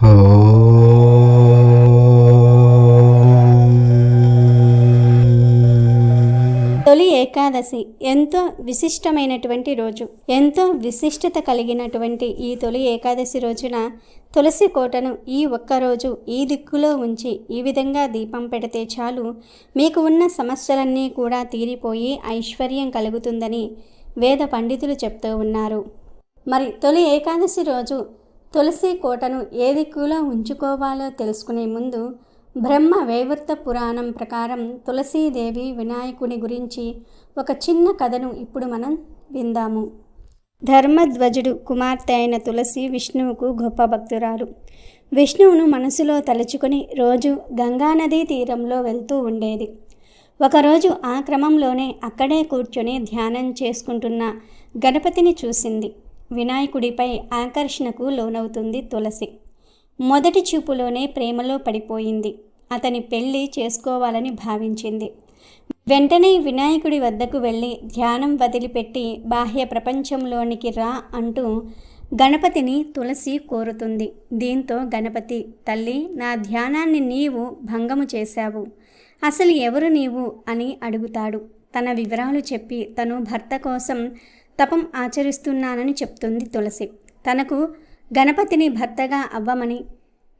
తొలి ఏకాదశి ఎంతో విశిష్టమైనటువంటి రోజు. ఎంతో విశిష్టత కలిగినటువంటి ఈ తొలి ఏకాదశి రోజున తులసి కోటను ఈ ఒక్కరోజు ఈ దిక్కులో ఉంచి ఈ విధంగా దీపం పెడితే చాలు. మీకు ఉన్న సమస్యలన్నీ కూడా తీరిపోయి ఐశ్వర్యం కలుగుతుందని వేద పండితులు చెప్తూ ఉన్నారు. మరి తొలి ఏకాదశి రోజు తులసి కోటను ఏ దిక్కులో ఉంచుకోవాలో తెలుసుకునే ముందు బ్రహ్మ వైవర్త పురాణం ప్రకారం తులసీదేవి వినాయకుని గురించి ఒక చిన్న కథను ఇప్పుడు మనం విందాము. ధర్మధ్వజుడు కుమార్తె అయిన తులసి విష్ణువుకు గొప్ప భక్తురాలు. విష్ణువును మనసులో తలుచుకొని రోజు గంగానదీ తీరంలో వెళ్తూ ఉండేది. ఒకరోజు ఆ క్రమంలోనే అక్కడే కూర్చొని ధ్యానం చేసుకుంటున్న గణపతిని చూసింది. వినాయకుడిపై ఆకర్షణకు లోనవుతుంది తులసి. మొదటి చూపులోనే ప్రేమలో పడిపోయింది. అతని పెళ్ళి చేసుకోవాలని భావించింది. వెంటనే వినాయకుడి వద్దకు వెళ్ళి ధ్యానం వదిలిపెట్టి బాహ్య ప్రపంచంలోనికి రా అంటూ గణపతిని తులసి కోరుతుంది. దీంతో గణపతి తల్లి నా ధ్యానాన్ని నీవు భంగము చేశావు. అసలు ఎవరు నీవు? అని అడుగుతాడు. తన వివరాలు చెప్పి తను భర్త కోసం తపం ఆచరిస్తున్నానని చెప్తుంది తులసి. తనకు గణపతిని భర్తగా అవ్వమని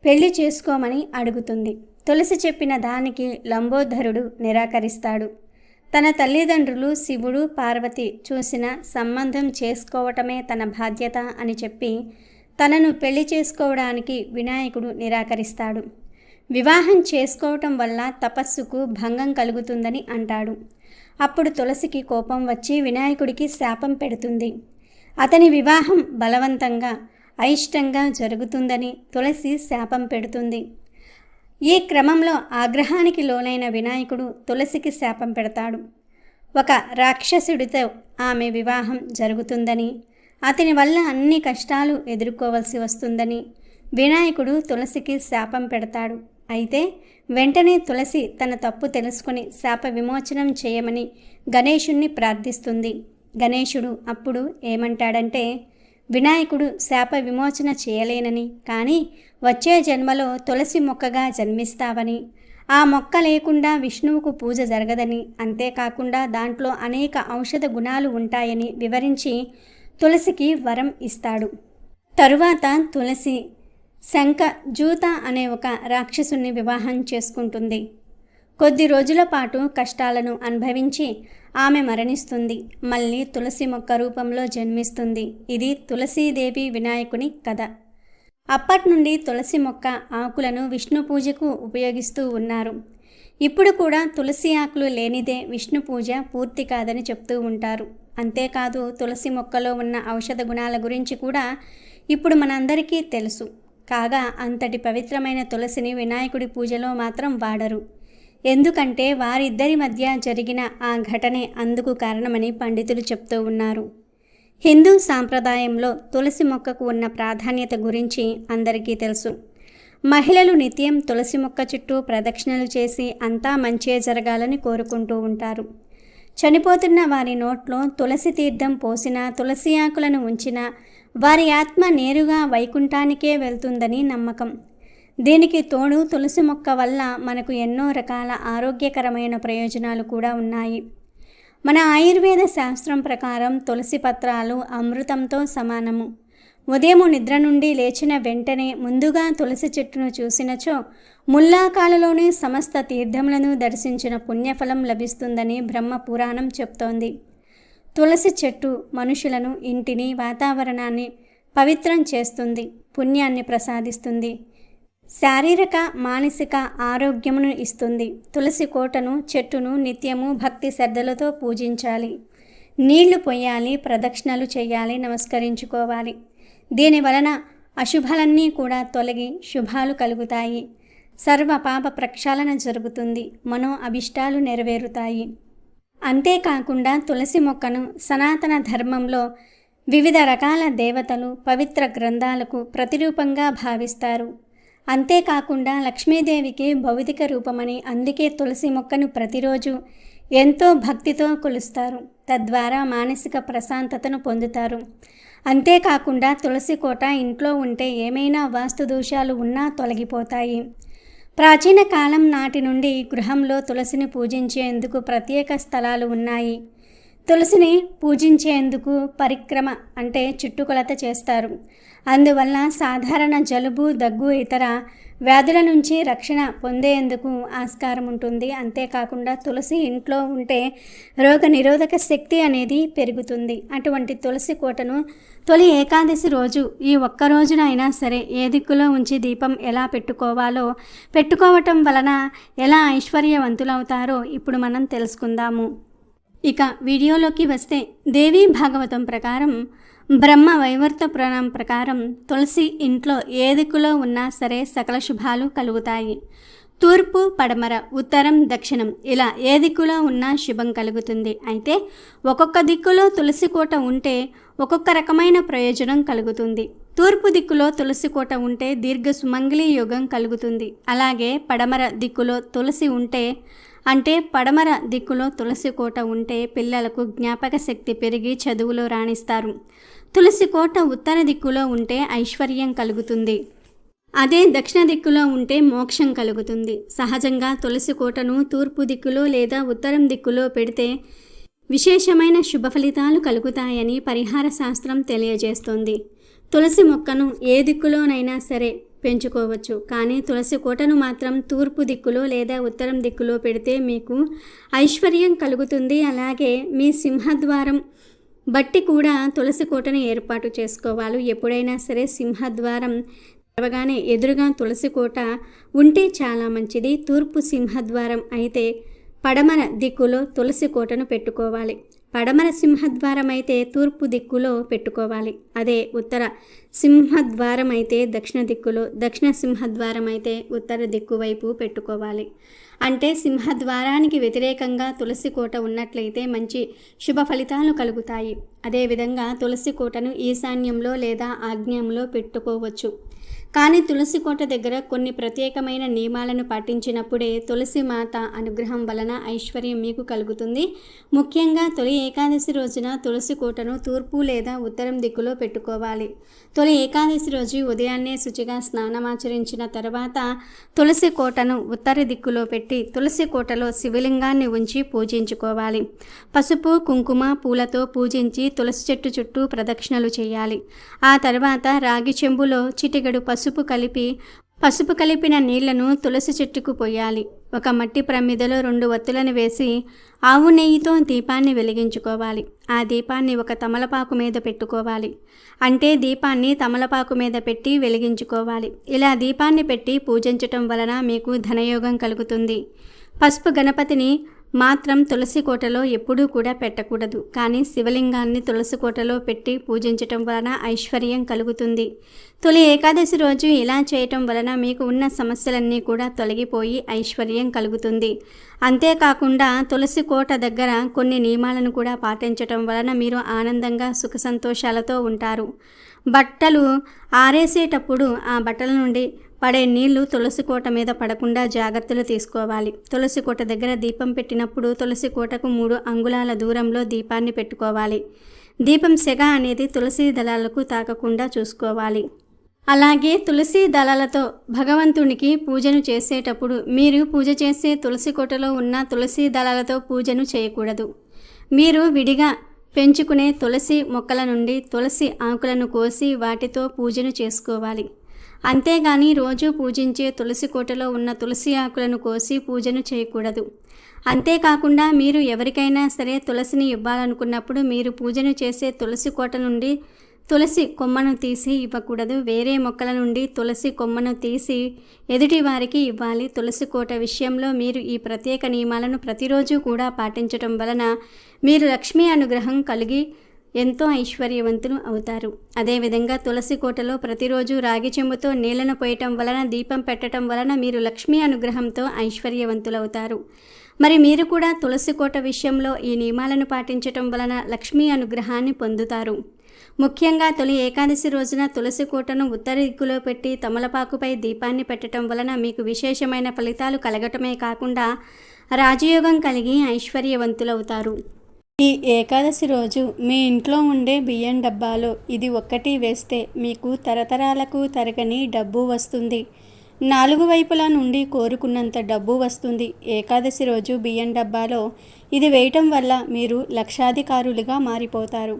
పెళ్ళి చేసుకోమని అడుగుతుంది. తులసి చెప్పిన దానికి లంబోదరుడు నిరాకరిస్తాడు. తన తల్లిదండ్రులు శివుడు పార్వతి చూసిన సంబంధం చేసుకోవటమే తన బాధ్యత అని చెప్పి తనను పెళ్ళి చేసుకోవడానికి వినాయకుడు నిరాకరిస్తాడు. వివాహం చేసుకోవటం వల్ల తపస్సుకు భంగం కలుగుతుందని అంటాడు. అప్పుడు తులసికి కోపం వచ్చి వినాయకుడికి శాపం పెడుతుంది. అతని వివాహం బలవంతంగా అయిష్టంగా జరుగుతుందని తులసి శాపం పెడుతుంది. ఈ క్రమంలో ఆగ్రహానికి లోనైన వినాయకుడు తులసికి శాపం పెడతాడు. ఒక రాక్షసుడితో ఆమె వివాహం జరుగుతుందని అతని వల్ల అన్ని కష్టాలు ఎదుర్కోవలసి వస్తుందని వినాయకుడు తులసికి శాపం పెడతాడు. అయితే వెంటనే తులసి తన తప్పు తెలుసుకుని శాప విమోచనం చేయమని గణేశుణ్ణి ప్రార్థిస్తుంది. గణేశుడు అప్పుడు ఏమంటాడంటే వినాయకుడు శాప విమోచన చేయలేనని కానీ వచ్చే జన్మలో తులసి మొక్కగా జన్మిస్తావని ఆ మొక్క లేకుండా విష్ణువుకు పూజ జరగదని అంతేకాకుండా దాంట్లో అనేక ఔషధ గుణాలు ఉంటాయని వివరించి తులసికి వరం ఇస్తాడు. తరువాత తులసి శంఖ జూత అనే ఒక రాక్షసుని వివాహం చేసుకుంటుంది. కొద్ది రోజుల పాటు కష్టాలను అనుభవించి ఆమె మరణిస్తుంది. మళ్ళీ తులసి మొక్క రూపంలో జన్మిస్తుంది. ఇది తులసీదేవి వినాయకుని కథ. అప్పటి నుండి తులసి మొక్క ఆకులను విష్ణు పూజకు ఉపయోగిస్తూ ఉన్నారు. ఇప్పుడు కూడా తులసి ఆకులు లేనిదే విష్ణు పూజ పూర్తి కాదని చెప్తూ ఉంటారు. అంతేకాదు తులసి మొక్కలో ఉన్న ఔషధ గుణాల గురించి కూడా ఇప్పుడు మనందరికీ తెలుసు. కాగా అంతటి పవిత్రమైన తులసిని వినాయకుడి పూజలో మాత్రం వాడరు. ఎందుకంటే వారిద్దరి మధ్య జరిగిన ఆ ఘటనే అందుకు కారణమని పండితులు చెప్తూ ఉన్నారు. హిందూ సాంప్రదాయంలో తులసి మొక్కకు ఉన్న ప్రాధాన్యత గురించి అందరికీ తెలుసు. మహిళలు నిత్యం తులసి మొక్క చుట్టూ ప్రదక్షిణలు చేసి అంతా మంచే జరగాలని కోరుకుంటూ ఉంటారు. చనిపోతున్న వారి నోట్లో తులసి తీర్థం పోసిన తులసి ఆకులను ఉంచిన వారి ఆత్మ నేరుగా వైకుంఠానికే వెళ్తుందని నమ్మకం. దీనికి తోడు తులసి మొక్క వల్ల మనకు ఎన్నో రకాల ఆరోగ్యకరమైన ప్రయోజనాలు కూడా ఉన్నాయి. మన ఆయుర్వేద శాస్త్రం ప్రకారం తులసి పత్రాలు అమృతంతో సమానము. ఉదయం నిద్ర నుండి లేచిన వెంటనే ముందుగా తులసి చెట్టును చూసినచో ముల్లాకాలలోనే సమస్త తీర్థములను దర్శించిన పుణ్యఫలం లభిస్తుందని బ్రహ్మ పురాణం చెప్తోంది. తులసి చెట్టు మనుషులను ఇంటిని వాతావరణాన్ని పవిత్రం చేస్తుంది పుణ్యాన్ని ప్రసాదిస్తుంది శారీరక మానసిక ఆరోగ్యమును ఇస్తుంది. తులసి కోటను చెట్టును నిత్యము భక్తి శ్రద్ధలతో పూజించాలి. నీళ్ళు పొయ్యాలి ప్రదక్షిణలు చేయాలి నమస్కరించుకోవాలి. దీని వలన అశుభాలన్నీ కూడా తొలగి శుభాలు కలుగుతాయి. సర్వ పాప ప్రక్షాళన జరుగుతుంది. మనో అభిష్టాలు నెరవేరుతాయి. అంతేకాకుండా తులసి మొక్కను సనాతన ధర్మంలో వివిధ రకాల దేవతలు పవిత్ర గ్రంథాలకు ప్రతిరూపంగా భావిస్తారు. అంతేకాకుండా లక్ష్మీదేవికి భౌతిక రూపమని అందుకే తులసి మొక్కను ప్రతిరోజు ఎంతో భక్తితో కొలుస్తారు. తద్వారా మానసిక ప్రశాంతతను పొందుతారు. అంతేకాకుండా తులసి కోట ఇంట్లో ఉంటే ఏమైనా వాస్తు దోషాలు ఉన్నా తొలగిపోతాయి. ప్రాచీన కాలం నాటి నుండి గృహంలో తులసిని పూజించేందుకు ప్రత్యేక స్థలాలు ఉన్నాయి. తులసిని పూజించేందుకు పరిక్రమ అంటే చుట్టుకొలత చేస్తారు. అందువల్ల సాధారణ జలుబు దగ్గు ఇతర వ్యాధుల నుంచి రక్షణ పొందేందుకు ఆస్కారం ఉంటుంది. అంతేకాకుండా తులసి ఇంట్లో ఉంటే రోగ నిరోధక శక్తి అనేది పెరుగుతుంది. అటువంటి తులసి కోటను తొలి ఏకాదశి రోజు ఈ ఒక్క రోజునైనా సరే ఏ దిక్కులో ఉంచి దీపం ఎలా పెట్టుకోవాలో పెట్టుకోవటం వలన ఎలా ఐశ్వర్యవంతులవుతారో ఇప్పుడు మనం తెలుసుకుందాము. ఇక వీడియోలోకి వస్తే దేవీ భాగవతం ప్రకారం బ్రహ్మ వైవర్త పురాణం ప్రకారం తులసి ఇంట్లో ఏ దిక్కులో ఉన్నా సరే సకల శుభాలు కలుగుతాయి. తూర్పు పడమర ఉత్తరం దక్షిణం ఇలా ఏ దిక్కులో ఉన్నా శుభం కలుగుతుంది. అయితే ఒక్కొక్క దిక్కులో తులసి కోట ఉంటే ఒక్కొక్క రకమైన ప్రయోజనం కలుగుతుంది. తూర్పు దిక్కులో తులసి కోట ఉంటే దీర్ఘ సుమంగళి యోగం కలుగుతుంది. అలాగే పడమర దిక్కులో తులసి ఉంటే అంటే పడమర దిక్కులో తులసి కోట ఉంటే పిల్లలకు జ్ఞాపక శక్తి పెరిగి చదువులో రాణిస్తారు. తులసి కోట ఉత్తర దిక్కులో ఉంటే ఐశ్వర్యం కలుగుతుంది. అదే దక్షిణ దిక్కులో ఉంటే మోక్షం కలుగుతుంది. సహజంగా తులసి కోటను తూర్పు దిక్కులో లేదా ఉత్తరం దిక్కులో పెడితే విశేషమైన శుభ ఫలితాలు కలుగుతాయని పరిహార శాస్త్రం తెలియజేస్తుంది. తులసి మొక్కను ఏ దిక్కులోనైనా సరే పెంచుకోవచ్చు. కానీ తులసి కోటను మాత్రం తూర్పు దిక్కులో లేదా ఉత్తరం దిక్కులో పెడితే మీకు ఐశ్వర్యం కలుగుతుంది. అలాగే మీ సింహద్వారం బట్టి కూడా తులసి కోటను ఏర్పాటు చేసుకోవాలి. ఎప్పుడైనా సరే సింహద్వారం తెరవగానే ఎదురుగా తులసి కోట ఉంటే చాలా మంచిది. తూర్పు సింహద్వారం అయితే పడమర దిక్కులో తులసి కోటను పెట్టుకోవాలి. పడమర సింహద్వారమైతే అయితే తూర్పు దిక్కులో పెట్టుకోవాలి. అదే ఉత్తర సింహద్వారం అయితే దక్షిణ దిక్కులో దక్షిణ సింహద్వారం అయితే ఉత్తర దిక్కు వైపు పెట్టుకోవాలి. అంటే సింహద్వారానికి వ్యతిరేకంగా తులసి కోట ఉన్నట్లయితే మంచి శుభ ఫలితాలు కలుగుతాయి. అదేవిధంగా తులసి కోటను ఈశాన్యంలో లేదా ఆగ్నేయంలో పెట్టుకోవచ్చు. కానీ తులసి కోట దగ్గర కొన్ని ప్రత్యేకమైన నియమాలను పాటించినప్పుడే తులసి మాత అనుగ్రహం వలన ఐశ్వర్యం మీకు కలుగుతుంది. ముఖ్యంగా తొలి ఏకాదశి రోజున తులసి కోటను తూర్పు లేదా ఉత్తరం దిక్కులో పెట్టుకోవాలి. తొలి ఏకాదశి రోజు ఉదయాన్నే శుచిగా స్నానమాచరించిన తర్వాత తులసి కోటను ఉత్తర దిక్కులో పెట్టి తులసి కోటలో శివలింగాన్ని ఉంచి పూజించుకోవాలి. పసుపు కుంకుమ పూలతో పూజించి తులసి చెట్టు చుట్టూ ప్రదక్షిణలు చేయాలి. ఆ తర్వాత రాగి చెంబులో చిటిగడు పసుపు కలిపి పసుపు కలిపిన నీళ్ళను తులసి చెట్టుకు పోయాలి ఒక మట్టి ప్రమిదలో రెండు వత్తులను వేసి ఆవు నెయ్యితో దీపాన్ని వెలిగించుకోవాలి. ఆ దీపాన్ని ఒక తమలపాకు మీద పెట్టుకోవాలి. అంటే దీపాన్ని తమలపాకు మీద పెట్టి వెలిగించుకోవాలి. ఇలా దీపాన్ని పెట్టి పూజించటం వలన మీకు ధనయోగం కలుగుతుంది. పసుపు గణపతిని మాత్రం తులసి కోటలో ఎప్పుడూ కూడా పెట్టకూడదు. కానీ శివలింగాన్ని తులసి కోటలో పెట్టి పూజించటం వలన ఐశ్వర్యం కలుగుతుంది. తొలి ఏకాదశి రోజు ఇలా చేయటం వలన మీకు ఉన్న సమస్యలన్నీ కూడా తొలగిపోయి ఐశ్వర్యం కలుగుతుంది. అంతేకాకుండా తులసి కోట దగ్గర కొన్ని నియమాలను కూడా పాటించటం వలన మీరు ఆనందంగా సుఖ సంతోషాలతో ఉంటారు. బట్టలు ఆరేసేటప్పుడు ఆ బట్టల నుండి పడే నీళ్ళు తులసి కోట మీద పడకుండా జాగ్రత్తలు తీసుకోవాలి. తులసి కోట దగ్గర దీపం పెట్టినప్పుడు తులసి కోటకు మూడు అంగుళాల దూరంలో దీపాన్ని పెట్టుకోవాలి. దీపం సెగ అనేది తులసి దళాలకు తాకకుండా చూసుకోవాలి. అలాగే తులసి దళాలతో భగవంతునికి పూజను చేసేటప్పుడు మీరు పూజ చేసే తులసి కోటలో ఉన్న తులసి దళాలతో పూజను చేయకూడదు. మీరు విడిగా పెంచుకునే తులసి మొక్కల నుండి తులసి ఆకులను కోసి వాటితో పూజను చేసుకోవాలి. అంతేగాని రోజు పూజించే తులసి కోటలో ఉన్న తులసి ఆకులను కోసి పూజను చేయకూడదు. అంతేకాకుండా మీరు ఎవరికైనా సరే తులసిని ఇవ్వాలనుకున్నప్పుడు మీరు పూజను చేసే తులసి కోట నుండి తులసి కొమ్మను తీసి ఇవ్వకూడదు. వేరే మొక్కల నుండి తులసి కొమ్మను తీసి ఎదుటి వారికి ఇవ్వాలి. తులసి కోట విషయంలో మీరు ఈ ప్రత్యేక నియమాలను ప్రతిరోజు కూడా పాటించడం వలన మీరు లక్ష్మీ అనుగ్రహం కలిగి ఎంతో ఐశ్వర్యవంతులు అవుతారు. అదేవిధంగా తులసి కోటలో ప్రతిరోజు రాగి చెంబుతో నీళ్ళను పోయటం వలన దీపం పెట్టడం వలన మీరు లక్ష్మీ అనుగ్రహంతో ఐశ్వర్యవంతులవుతారు. మరి మీరు కూడా తులసి కోట విషయంలో ఈ నియమాలను పాటించటం వలన లక్ష్మీ అనుగ్రహాన్ని పొందుతారు. ముఖ్యంగా తొలి ఏకాదశి రోజున తులసి కోటను ఉత్తర దిక్కులో పెట్టి తమలపాకుపై దీపాన్ని పెట్టడం వలన మీకు విశేషమైన ఫలితాలు కలగటమే కాకుండా రాజయోగం కలిగి ఐశ్వర్యవంతులవుతారు. ఈ ఏకాదశి రోజు మీ ఇంట్లో ఉండే బియ్యం డబ్బాలో ఇది ఒక్కటి వేస్తే మీకు తరతరాలకు తరగని డబ్బు వస్తుంది. నాలుగు వైపుల నుండి కోరుకున్నంత డబ్బు వస్తుంది. ఏకాదశి రోజు బియ్యం డబ్బాలో ఇది వేయటం వల్ల మీరు లక్షాధికారులుగా మారిపోతారు.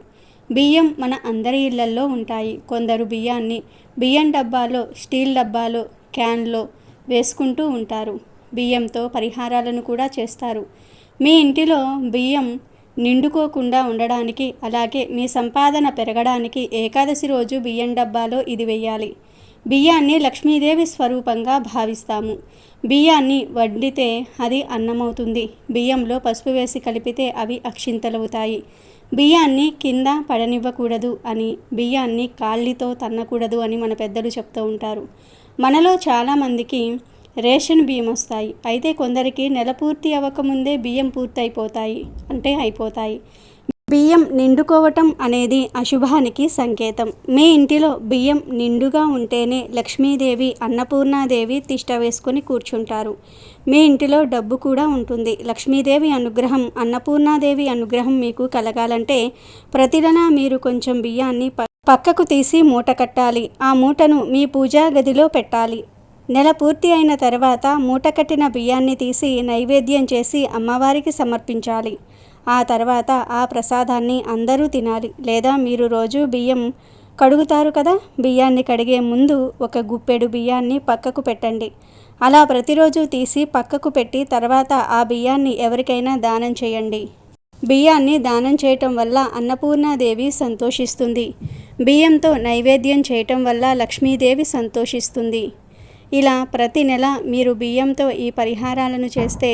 బియ్యం మన అందరి ఇళ్ళల్లో ఉంటాయి. కొందరు బియ్యాన్ని బియ్యం డబ్బాలో స్టీల్ డబ్బాలో క్యాన్లో వేసుకుంటూ ఉంటారు. బియ్యంతో పరిహారాలను కూడా చేస్తారు. మీ ఇంటిలో బియ్యం నిండుకోకుండా ఉండడానికి అలాగే మీ సంపాదన పెరగడానికి ఏకాదశి రోజు బియ్యం డబ్బాలో ఇది వెయ్యాలి. బియ్యాన్ని లక్ష్మీదేవి స్వరూపంగా భావిస్తాము. బియ్యాన్ని వండితే అది అన్నమవుతుంది. బియ్యంలో పసుపు వేసి కలిపితే అవి అక్షింతలవుతాయి. బియ్యాన్ని కింద పడనివ్వకూడదు అని బియ్యాన్ని కాళ్ళితో తన్నకూడదు అని మన పెద్దలు చెప్తూ ఉంటారు. మనలో చాలామందికి రేషన్ బియ్యం వస్తాయి. అయితే కొందరికి నెల పూర్తి అవ్వకముందే బియ్యం పూర్తి అయిపోతాయి అంటే అయిపోతాయి. బియ్యం నిండుకోవటం అనేది అశుభానికి సంకేతం. మీ ఇంటిలో బియ్యం నిండుగా ఉంటేనే లక్ష్మీదేవి అన్నపూర్ణాదేవి తిష్ట వేసుకొని కూర్చుంటారు. మీ ఇంటిలో డబ్బు కూడా ఉంటుంది. లక్ష్మీదేవి అనుగ్రహం అన్నపూర్ణాదేవి అనుగ్రహం మీకు కలగాలంటే ప్రతిదనా మీరు కొంచెం బియ్యాన్ని పక్కకు తీసి మూట కట్టాలి. ఆ మూటను మీ పూజా గదిలో పెట్టాలి. నెల పూర్తి అయిన తర్వాత మూటకట్టిన బియ్యాన్ని తీసి నైవేద్యం చేసి అమ్మవారికి సమర్పించాలి. ఆ తర్వాత ఆ ప్రసాదాన్ని అందరూ తినాలి. లేదా మీరు రోజు బియ్యం కడుగుతారు కదా? బియ్యాన్ని కడిగే ముందు ఒక గుప్పెడు బియ్యాన్ని పక్కకు పెట్టండి. అలా ప్రతిరోజు తీసి పక్కకు పెట్టి తర్వాత ఆ బియ్యాన్ని ఎవరికైనా దానం చేయండి. బియ్యాన్ని దానం చేయటం వల్ల అన్నపూర్ణాదేవి సంతోషిస్తుంది. బియ్యంతో నైవేద్యం చేయటం వల్ల లక్ష్మీదేవి సంతోషిస్తుంది. ఇలా ప్రతి నెల మీరు బియ్యంతో ఈ పరిహారాలను చేస్తే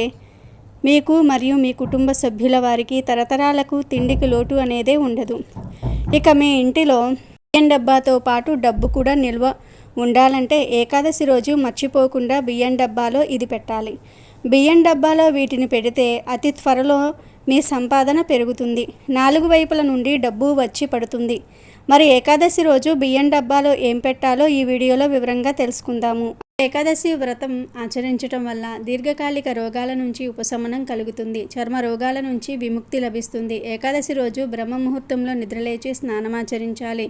మీకు మరియు మీ కుటుంబ సభ్యుల వారికి తరతరాలకు తిండికి లోటు అనేదే ఉండదు. ఇక మీ ఇంటిలో బియ్యం డబ్బాతో పాటు డబ్బు కూడా నిల్వ ఉండాలంటే ఏకాదశి రోజు మర్చిపోకుండా బియ్యం డబ్బాలో ఇది పెట్టాలి. బియ్యం డబ్బాలో వీటిని పెడితే అతి త్వరలో మీ సంపాదన పెరుగుతుంది. నాలుగు వైపుల నుండి డబ్బు వచ్చి పడుతుంది. మరి ఏకాదశి రోజు బియ్యం డబ్బాలో ఏం పెట్టాలో ఈ వీడియోలో వివరంగా తెలుసుకుందాము. ఏకాదశి వ్రతం ఆచరించటం వల్ల దీర్ఘకాలిక రోగాల నుంచి ఉపశమనం కలుగుతుంది. చర్మ రోగాల నుంచి విముక్తి లభిస్తుంది. ఏకాదశి రోజు బ్రహ్మ ముహూర్తంలో నిద్రలేచి స్నానమాచరించాలి.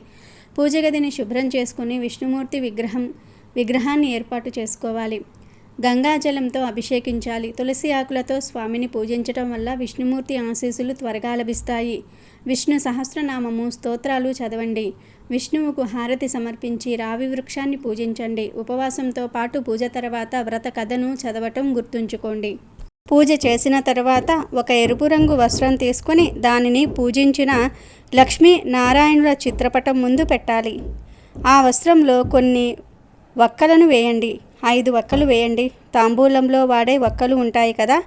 పూజ గదిని శుభ్రం చేసుకుని విష్ణుమూర్తి విగ్రహం విగ్రహాన్ని ఏర్పాటు చేసుకోవాలి. గంగాజలంతో అభిషేకించాలి. తులసి ఆకులతో స్వామిని పూజించటం వల్ల విష్ణుమూర్తి ఆశీస్సులు త్వరగా లభిస్తాయి. విష్ణు సహస్రనామము స్తోత్రాలు చదవండి. విష్ణువుకు హారతి సమర్పించి రావి వృక్షాన్ని పూజించండి. ఉపవాసంతో పాటు పూజ తర్వాత వ్రత కథను చదవటం గుర్తుంచుకోండి. పూజ చేసిన తర్వాత ఒక ఎరుపు రంగు వస్త్రం తీసుకొని దానిని పూజించిన లక్ష్మీ నారాయణుల చిత్రపటం ముందు పెట్టాలి. ఆ వస్త్రంలో కొన్ని వక్కలను వేయండి. ఐదు వక్కలు వేయండి. తాంబూలంలో వాడే వక్కలు ఉంటాయి కదా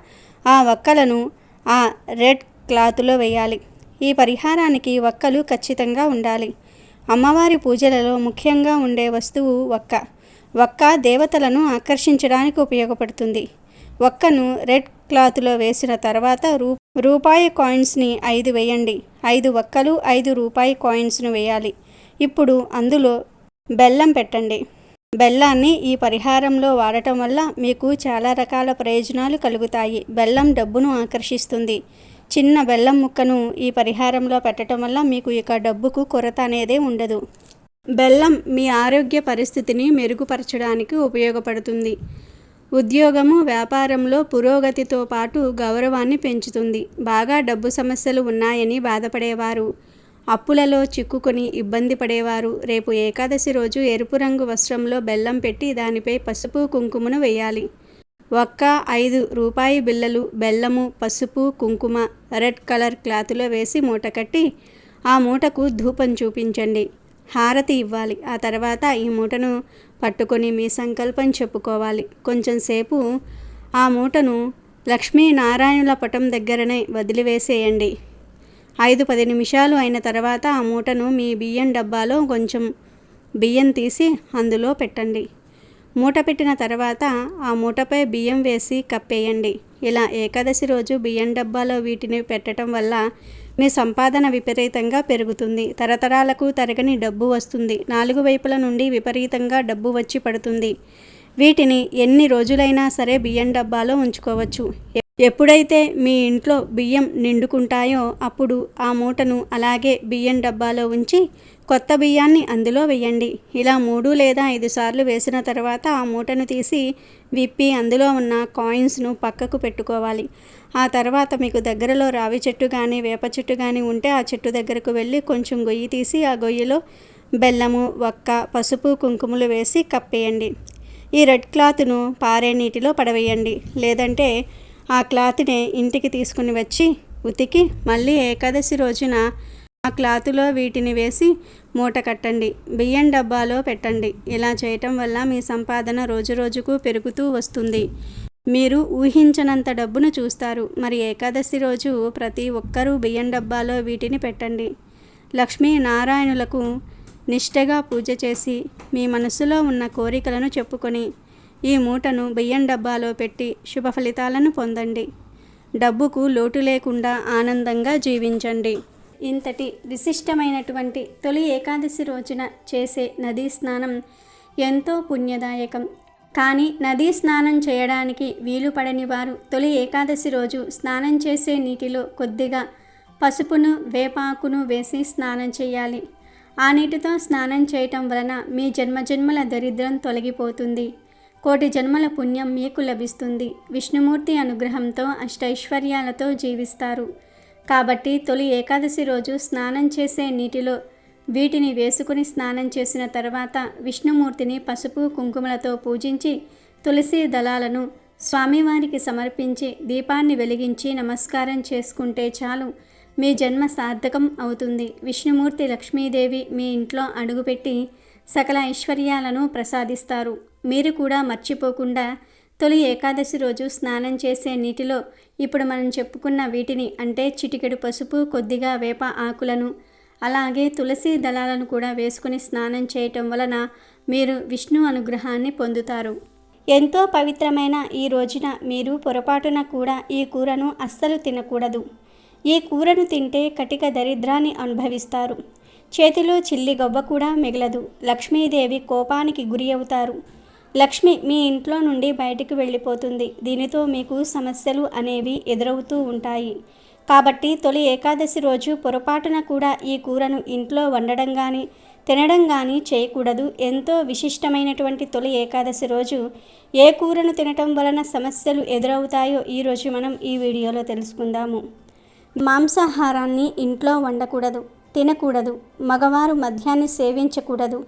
ఆ వక్కలను ఆ రెడ్ క్లాత్లో వేయాలి. ఈ పరిహారానికి వక్కలు ఖచ్చితంగా ఉండాలి. అమ్మవారి పూజలలో ముఖ్యంగా ఉండే వస్తువు వక్క. వక్క దేవతలను ఆకర్షించడానికి ఉపయోగపడుతుంది. వక్కను రెడ్ క్లాత్లో వేసిన తర్వాత రూ రూపాయి కాయిన్స్ని ఐదు వేయండి. ఐదు వక్కలు ఐదు రూపాయి కాయిన్స్ను వేయాలి. ఇప్పుడు అందులో బెల్లం పెట్టండి. బెల్లాన్ని ఈ పరిహారంలో వాడటం వల్ల మీకు చాలా రకాల ప్రయోజనాలు కలుగుతాయి. బెల్లం డబ్బును ఆకర్షిస్తుంది. చిన్న బెల్లం ముక్కను ఈ పరిహారంలో పెట్టడం వల్ల మీకు ఇక డబ్బుకు కొరత అనేదే ఉండదు. బెల్లం మీ ఆరోగ్య పరిస్థితిని మెరుగుపరచడానికి ఉపయోగపడుతుంది. ఉద్యోగము వ్యాపారంలో పురోగతితో పాటు గౌరవాన్ని పెంచుతుంది. బాగా డబ్బు సమస్యలు ఉన్నాయని బాధపడేవారు. అప్పులలో చిక్కుకొని ఇబ్బంది పడేవారు. రేపు ఏకాదశి రోజు ఎరుపు రంగు వస్త్రంలో బెల్లం పెట్టి దానిపై పసుపు కుంకుమను వేయాలి. ఒక్క ఐదు రూపాయి బిళ్ళలు బెల్లము పసుపు కుంకుమ రెడ్ కలర్ క్లాత్లో వేసి మూట కట్టి ఆ మూటకు ధూపం చూపించండి. హారతి ఇవ్వాలి. ఆ తర్వాత ఈ మూటను పట్టుకొని మీ సంకల్పం చెప్పుకోవాలి. కొంచెం సేపు ఆ మూటను లక్ష్మీనారాయణుల పటం దగ్గరనే వదిలివేసేయండి. ఐదు పది నిమిషాలు అయిన తర్వాత ఆ మూటను మీ బియ్యం డబ్బాలో కొంచెం బియ్యం తీసి అందులో పెట్టండి. మూట పెట్టిన తర్వాత ఆ మూటపై బియ్యం వేసి కప్పేయండి. ఇలా ఏకాదశి రోజు బియ్యం డబ్బాలో వీటిని పెట్టడం వల్ల మీ సంపాదన విపరీతంగా పెరుగుతుంది. తరతరాలకు తరగని డబ్బు వస్తుంది. నాలుగు వైపుల నుండి విపరీతంగా డబ్బు వచ్చి పడుతుంది. వీటిని ఎన్ని రోజులైనా సరే బియ్యం డబ్బాలో ఉంచుకోవచ్చు. ఎప్పుడైతే మీ ఇంట్లో బియ్యం నిండుకుంటాయో అప్పుడు ఆ మూటను అలాగే బియ్యం డబ్బాలో ఉంచి కొత్త బియ్యాన్ని అందులో వేయండి. ఇలా మూడు లేదా ఐదు సార్లు వేసిన తర్వాత ఆ మూటను తీసి విప్పి అందులో ఉన్న కాయిన్స్ను పక్కకు పెట్టుకోవాలి. ఆ తర్వాత మీకు దగ్గరలో రావి చెట్టు కానీ వేప చెట్టు కానీ ఉంటే ఆ చెట్టు దగ్గరకు వెళ్ళి కొంచెం గొయ్యి తీసి ఆ గొయ్యిలో బెల్లము వక్క పసుపు కుంకుమలు వేసి కప్పేయండి. ఈ రెడ్ క్లాత్ను పారే నీటిలో పడవేయండి. లేదంటే ఆ క్లాత్ని ఇంటికి తీసుకుని వచ్చి ఉతికి మళ్ళీ ఏకాదశి రోజున ఆ క్లాతులో వీటిని వేసి మూట కట్టండి బియ్యం డబ్బాలో పెట్టండి. ఇలా చేయటం వల్ల మీ సంపాదన రోజురోజుకు పెరుగుతూ వస్తుంది. మీరు ఊహించనంత డబ్బును చూస్తారు. మరి ఏకాదశి రోజు ప్రతి ఒక్కరూ బియ్యం డబ్బాలో వీటిని పెట్టండి. లక్ష్మీ నారాయణులకు నిష్టగా పూజ చేసి మీ మనసులో ఉన్న కోరికలను చెప్పుకొని ఈ మూటను బియ్యం డబ్బాలో పెట్టి శుభ ఫలితాలను పొందండి. డబ్బుకు లోటు లేకుండా ఆనందంగా జీవించండి. ఇంతటి విశిష్టమైనటువంటి తొలి ఏకాదశి రోజున చేసే నదీ స్నానం ఎంతో పుణ్యదాయకం. కానీ నదీ స్నానం చేయడానికి వీలు పడని వారు తొలి ఏకాదశి రోజు స్నానం చేసే నీటిలో కొద్దిగా పసుపును వేపాకును వేసి స్నానం చేయాలి. ఆ నీటితో స్నానం చేయటం వలన మీ జన్మజన్మల దరిద్రం తొలగిపోతుంది. కోటి జన్మల పుణ్యం మీకు లభిస్తుంది. విష్ణుమూర్తి అనుగ్రహంతో అష్టైశ్వర్యాలతో జీవిస్తారు. కాబట్టి తొలి ఏకాదశి రోజు స్నానం చేసే నీటిలో వీటిని వేసుకుని స్నానం చేసిన తర్వాత విష్ణుమూర్తిని పసుపు కుంకుమలతో పూజించి తులసి దళాలను స్వామివారికి సమర్పించి దీపాన్ని వెలిగించి నమస్కారం చేసుకుంటే చాలు. మీ జన్మ సార్థకం అవుతుంది. విష్ణుమూర్తి లక్ష్మీదేవి మీ ఇంట్లో అడుగుపెట్టి సకల ఐశ్వర్యాలను ప్రసాదిస్తారు. మీరు కూడా మర్చిపోకుండా తొలి ఏకాదశి రోజు స్నానం చేసే నీటిలో ఇప్పుడు మనం చెప్పుకున్న వీటిని అంటే చిటికెడు పసుపు కొద్దిగా వేప ఆకులను అలాగే తులసి దళాలను కూడా వేసుకుని స్నానం చేయటం వలన మీరు విష్ణు అనుగ్రహాన్ని పొందుతారు. ఎంతో పవిత్రమైన ఈ రోజున మీరు పొరపాటున కూడా ఈ కూరను అస్సలు తినకూడదు. ఈ కూరను తింటే కటిక దరిద్రాన్ని అనుభవిస్తారు. చేతిలో చిల్లి గవ్వ కూడా మిగలదు. లక్ష్మీదేవి కోపానికి గురి అవుతారు. లక్ష్మి మీ ఇంట్లో నుండి బయటికి వెళ్ళిపోతుంది. దీనితో మీకు సమస్యలు అనేవి ఎదురవుతూ ఉంటాయి. కాబట్టి తొలి ఏకాదశి రోజు పొరపాటున కూడా ఈ కూరను ఇంట్లో వండడం కానీ తినడం కానీ చేయకూడదు. ఎంతో విశిష్టమైనటువంటి తొలి ఏకాదశి రోజు ఏ కూరను తినటం వలన సమస్యలు ఎదురవుతాయో ఈరోజు మనం ఈ వీడియోలో తెలుసుకుందాము. మాంసాహారాన్ని ఇంట్లో వండకూడదు. తినకూడదు. మగవారు మద్యాన్ని సేవించకూడదు.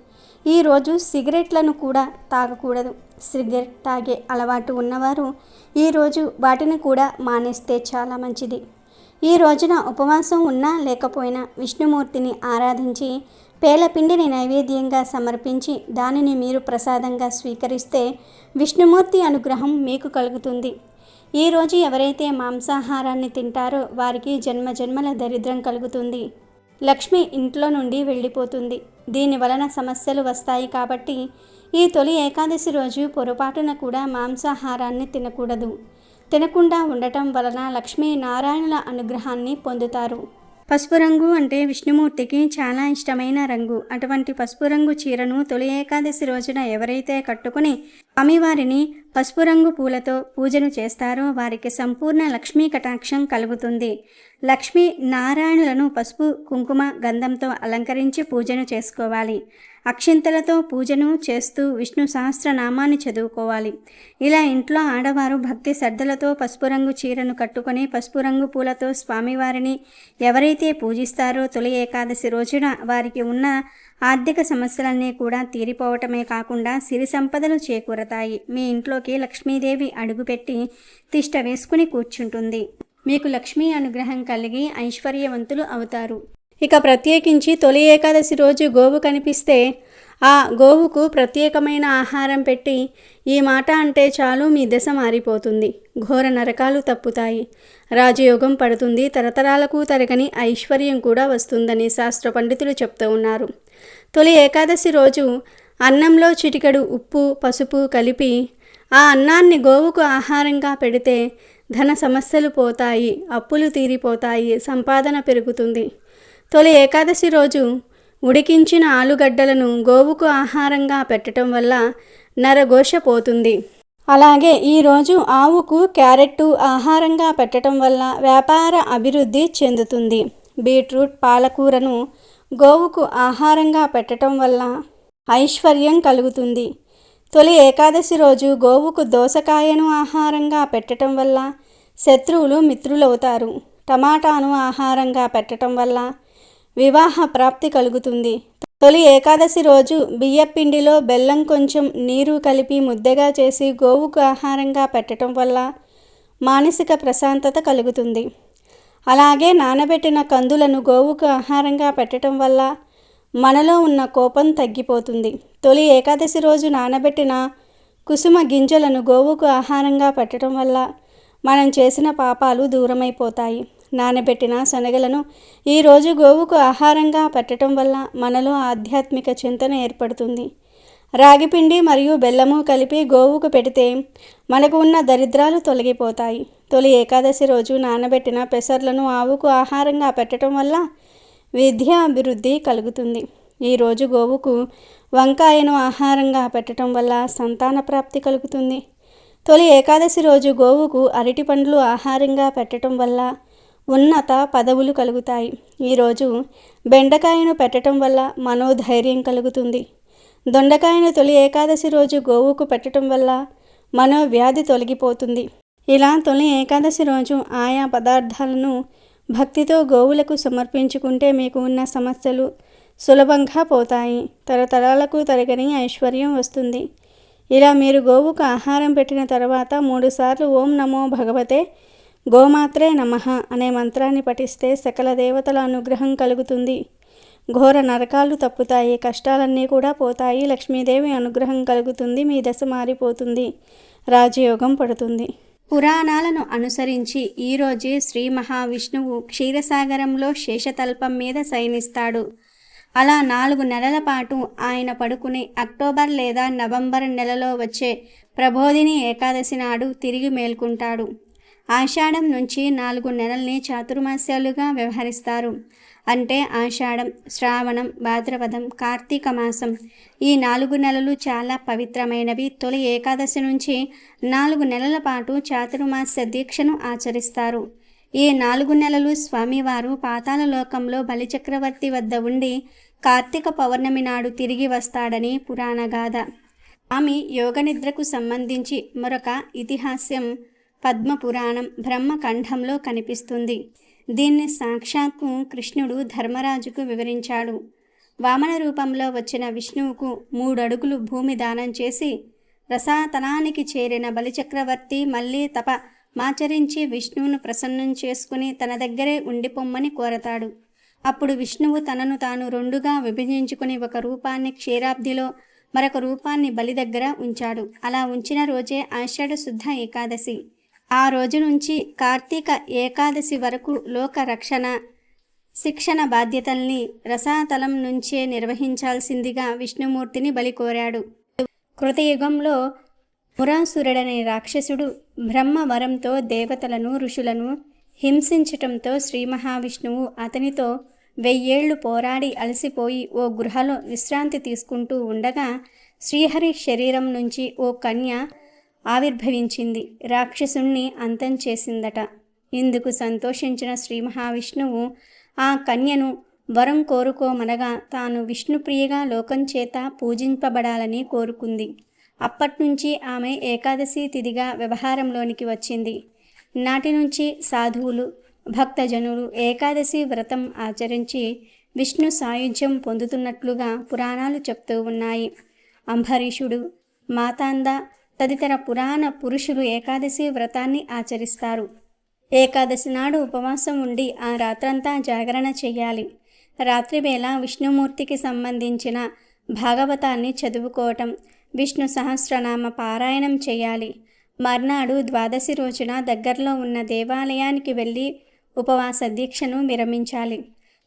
ఈరోజు సిగరెట్లను కూడా తాగకూడదు. సిగరెట్ తాగే అలవాటు ఉన్నవారు ఈరోజు వాటిని కూడా మానేస్తే చాలా మంచిది. ఈ రోజున ఉపవాసం ఉన్నా లేకపోయినా విష్ణుమూర్తిని ఆరాధించి పేలపిండిని నైవేద్యంగా సమర్పించి దానిని మీరు ప్రసాదంగా స్వీకరిస్తే విష్ణుమూర్తి అనుగ్రహం మీకు కలుగుతుంది. ఈరోజు ఎవరైతే మాంసాహారాన్ని తింటారో వారికి జన్మ జన్మల దరిద్రం కలుగుతుంది. లక్ష్మి ఇంట్లో నుండి వెళ్ళిపోతుంది. దీని వలన సమస్యలు వస్తాయి కాబట్టి ఈ తొలి ఏకాదశి రోజు పొరపాటున కూడా మాంసాహారాన్ని తినకూడదు. తినకుండా ఉండటం వలన లక్ష్మీ నారాయణుల అనుగ్రహాన్ని పొందుతారు. పసుపు రంగు అంటే విష్ణుమూర్తికి చాలా ఇష్టమైన రంగు. అటువంటి పసుపు రంగు చీరను తొలి ఏకాదశి రోజున ఎవరైతే కట్టుకుని స్వామివారిని పసుపు రంగు పూలతో పూజను చేస్తారో వారికి సంపూర్ణ లక్ష్మీ కటాక్షం కలుగుతుంది. లక్ష్మీ నారాయణులను పసుపు కుంకుమ గంధంతో అలంకరించి పూజను చేసుకోవాలి. అక్షింతలతో పూజను చేస్తూ విష్ణు సహస్రనామాన్ని చదువుకోవాలి. ఇలా ఇంట్లో ఆడవారు భక్తి శ్రద్ధలతో పసుపు రంగు చీరను కట్టుకొని పసుపు రంగు పూలతో స్వామివారిని ఎవరైతే పూజిస్తారో తొలి ఏకాదశి రోజున వారికి ఉన్న ఆర్థిక సమస్యలన్నీ కూడా తీరిపోవటమే కాకుండా సిరి సంపదలు చేకూరతాయి. మీ ఇంట్లోకి లక్ష్మీదేవి అడుగుపెట్టి తిష్ట వేసుకుని కూర్చుంటుంది. మీకు లక్ష్మీ అనుగ్రహం కలిగి ఐశ్వర్యవంతులు అవుతారు. ఇక ప్రత్యేకించి తొలి ఏకాదశి రోజు గోవు కనిపిస్తే ఆ గోవుకు ప్రత్యేకమైన ఆహారం పెట్టి ఈ మాట అంటే చాలు మీ దశ మారిపోతుంది. ఘోర నరకాలు తప్పుతాయి. రాజయోగం పడుతుంది. తరతరాలకు తరగని ఐశ్వర్యం కూడా వస్తుందని శాస్త్ర పండితులు చెప్తూ ఉన్నారు. తొలి ఏకాదశి రోజు అన్నంలో చిటికెడు ఉప్పు పసుపు కలిపి ఆ అన్నాన్ని గోవుకు ఆహారంగా పెడితే ధన సమస్యలు పోతాయి అప్పులు తీరిపోతాయి సంపాదన పెరుగుతుంది. తొలి ఏకాదశి రోజు ఉడికించిన ఆలుగడ్డలను గోవుకు ఆహారంగా పెట్టడం వల్ల నరఘోష పోతుంది. అలాగే ఈరోజు ఆవుకు క్యారెట్టు ఆహారంగా పెట్టడం వల్ల వ్యాపార అభివృద్ధి చెందుతుంది. బీట్రూట్ పాలకూరను గోవుకు ఆహారంగా పెట్టడం వల్ల ఐశ్వర్యం కలుగుతుంది. తొలి ఏకాదశి రోజు గోవుకు దోసకాయను ఆహారంగా పెట్టడం వల్ల శత్రువులు మిత్రులవుతారు. టమాటాను ఆహారంగా పెట్టడం వల్ల వివాహ ప్రాప్తి కలుగుతుంది. తొలి ఏకాదశి రోజు బియ్యపిండిలో బెల్లం కొంచెం నీరు కలిపి ముద్దగా చేసి గోవుకు ఆహారంగా పెట్టడం వల్ల మానసిక ప్రశాంతత కలుగుతుంది. అలాగే నానబెట్టిన కందులను గోవుకు ఆహారంగా పెట్టడం వల్ల మనలో ఉన్న కోపం తగ్గిపోతుంది. తొలి ఏకాదశి రోజు నానబెట్టిన కుసుమ గింజలను గోవుకు ఆహారంగా పెట్టడం వల్ల మనం చేసిన పాపాలు దూరమైపోతాయి. నానబెట్టిన శనగలను ఈరోజు గోవుకు ఆహారంగా పెట్టడం వల్ల మనలో ఆధ్యాత్మిక చింతన ఏర్పడుతుంది. రాగిపిండి మరియు బెల్లము కలిపి గోవుకు పెడితే మనకు ఉన్న దరిద్రాలు తొలగిపోతాయి. తొలి ఏకాదశి రోజు నానబెట్టిన పెసర్లను ఆవుకు ఆహారంగా పెట్టడం వల్ల విద్యా అభివృద్ధి కలుగుతుంది. ఈరోజు గోవుకు వంకాయను ఆహారంగా పెట్టడం వల్ల సంతాన ప్రాప్తి కలుగుతుంది. తొలి ఏకాదశి రోజు గోవుకు అరటి పండ్లు ఆహారంగా పెట్టడం వల్ల ఉన్నత పదవులు కలుగుతాయి. ఈరోజు బెండకాయను పెట్టడం వల్ల మనోధైర్యం కలుగుతుంది. దొండకాయను తొలి ఏకాదశి రోజు గోవుకు పెట్టడం వల్ల మనోవ్యాధి తొలగిపోతుంది. ఇలా తొలి ఏకాదశి రోజు ఆయా పదార్థాలను భక్తితో గోవులకు సమర్పించుకుంటే మీకు ఉన్న సమస్యలు సులభంగా పోతాయి. తరతరాలకు తరగని ఐశ్వర్యం వస్తుంది. ఇలా మీరు గోవుకు ఆహారం పెట్టిన తర్వాత మూడుసార్లు ఓం నమో భగవతే గోమాత్రే నమ అనే మంత్రాన్ని పఠిస్తే సకల దేవతల అనుగ్రహం కలుగుతుంది. ఘోర నరకాలు తప్పుతాయి కష్టాలన్నీ కూడా పోతాయి. లక్ష్మీదేవి అనుగ్రహం కలుగుతుంది మీ దశ మారిపోతుంది రాజయోగం పడుతుంది. పురాణాలను అనుసరించి ఈరోజే శ్రీ మహావిష్ణువు క్షీరసాగరంలో శేషతల్పం మీద శయనిస్తాడు. అలా నాలుగు నెలల పాటు ఆయన పడుకుని అక్టోబర్ లేదా నవంబర్ నెలలో వచ్చే ప్రబోధిని ఏకాదశి నాడు తిరిగి మేల్కుంటాడు. ఆషాఢం నుంచి నాలుగు నెలల్ని చాతుర్మాస్యాలుగా వ్యవహరిస్తారు. అంటే ఆషాఢం శ్రావణం భాద్రపదం కార్తీక మాసం. ఈ నాలుగు నెలలు చాలా పవిత్రమైనవి. తొలి ఏకాదశి నుంచి నాలుగు నెలల పాటు చాతుర్మాస్య దీక్షను ఆచరిస్తారు. ఈ నాలుగు నెలలు స్వామివారు పాతాల లోకంలో బలిచక్రవర్తి వద్ద ఉండి కార్తీక పౌర్ణమి నాడు తిరిగి వస్తాడని పురాణగాథ. ఆమె యోగనిద్రకు సంబంధించి మరొక ఇతిహాస్యం పద్మపురాణం బ్రహ్మఖండంలో కనిపిస్తుంది. దీన్ని సాక్షాత్తు కృష్ణుడు ధర్మరాజుకు వివరించాడు. వామన రూపంలో వచ్చిన విష్ణువుకు మూడడుగులు భూమి దానం చేసి రసాతలానికి చేరిన బలిచక్రవర్తి మళ్ళీ తప మాచరించి విష్ణువును ప్రసన్నం చేసుకుని తన దగ్గరే ఉండిపోమ్మని కోరతాడు. అప్పుడు విష్ణువు తనను తాను రెండుగా విభజించుకుని ఒక రూపాన్ని క్షీరాబ్దిలో మరొక రూపాన్ని బలి దగ్గర ఉంచాడు. అలా ఉంచిన రోజే ఆషాఢ శుద్ధ ఏకాదశి. ఆ రోజు నుంచి కార్తీక ఏకాదశి వరకు లోక రక్షణ శిక్షణ బాధ్యతల్ని రసాతలం నుంచే నిర్వహించాల్సిందిగా విష్ణుమూర్తిని బలి కోరాడు. కృతయుగంలో మురాసురుడనే రాక్షసుడు బ్రహ్మవరంతో దేవతలను ఋషులను హింసించటంతో శ్రీ మహావిష్ణువు అతనితో వెయ్యేళ్ళు పోరాడి అలసిపోయి ఓ గృహలో విశ్రాంతి తీసుకుంటూ ఉండగా శ్రీహరి శరీరం నుంచి ఓ కన్య ఆవిర్భవించింది. రాక్షసుణ్ణి అంతం చేసిందట. ఇందుకు సంతోషించిన శ్రీ మహావిష్ణువు ఆ కన్యను వరం కోరుకోమనగా తాను విష్ణుప్రియగా లోకం చేత పూజింపబడాలని కోరుకుంది. అప్పట్నుంచి ఆమె ఏకాదశి తిథిగా వ్యవహారంలోనికి వచ్చింది. నాటి నుంచి సాధువులు భక్తజనులు ఏకాదశి వ్రతం ఆచరించి విష్ణు సాయుధ్యం పొందుతున్నట్లుగా పురాణాలు చెప్తూ ఉన్నాయి. అంబరీషుడు మాతాంద తదితర పురాణ పురుషులు ఏకాదశి వ్రతాన్ని ఆచరిస్తారు. ఏకాదశి నాడు ఉపవాసం ఉండి ఆ రాత్రంతా జాగరణ చేయాలి రాత్రివేళ విష్ణుమూర్తికి సంబంధించిన భాగవతాన్ని చదువుకోవటం విష్ణు సహస్రనామ పారాయణం చేయాలి మర్నాడు ద్వాదశి రోజున దగ్గరలో ఉన్న దేవాలయానికి వెళ్ళి ఉపవాస దీక్షను విరమించాలి.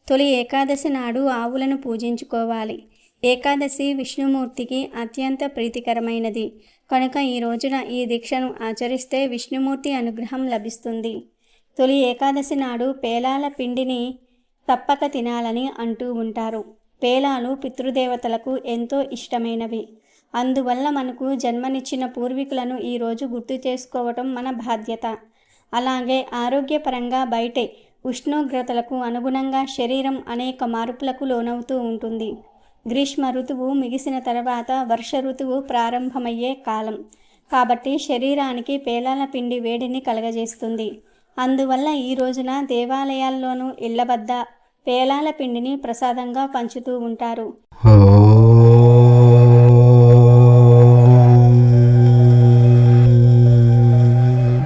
తొలి ఏకాదశి నాడు ఆవులను పూజించుకోవాలి. ఏకాదశి విష్ణుమూర్తికి అత్యంత ప్రీతికరమైనది. కనుక ఈ రోజున ఈ దీక్షను ఆచరిస్తే విష్ణుమూర్తి అనుగ్రహం లభిస్తుంది. తొలి ఏకాదశి నాడు పేలాల పిండిని తప్పక తినాలని అంటూ ఉంటారు. పేలాలు పితృదేవతలకు ఎంతో ఇష్టమైనవి. అందువల్ల మనకు జన్మనిచ్చిన పూర్వీకులను ఈరోజు గుర్తు చేసుకోవటం మన బాధ్యత. అలాగే ఆరోగ్యపరంగా బయటే ఉష్ణోగ్రతలకు అనుగుణంగా శరీరం అనేక మార్పులకు లోనవుతూ ఉంటుంది. గ్రీష్మ ఋతువు ముగిసిన తర్వాత వర్ష ఋతువు ప్రారంభమయ్యే కాలం. కాబట్టి శరీరానికి పేలాల పిండి వేడిని కలగజేస్తుంది. అందువల్ల ఈ రోజున దేవాలయాల్లోనూ ఇళ్ళ వద్ద పేలాల పిండిని ప్రసాదంగా పంచుతూ ఉంటారు.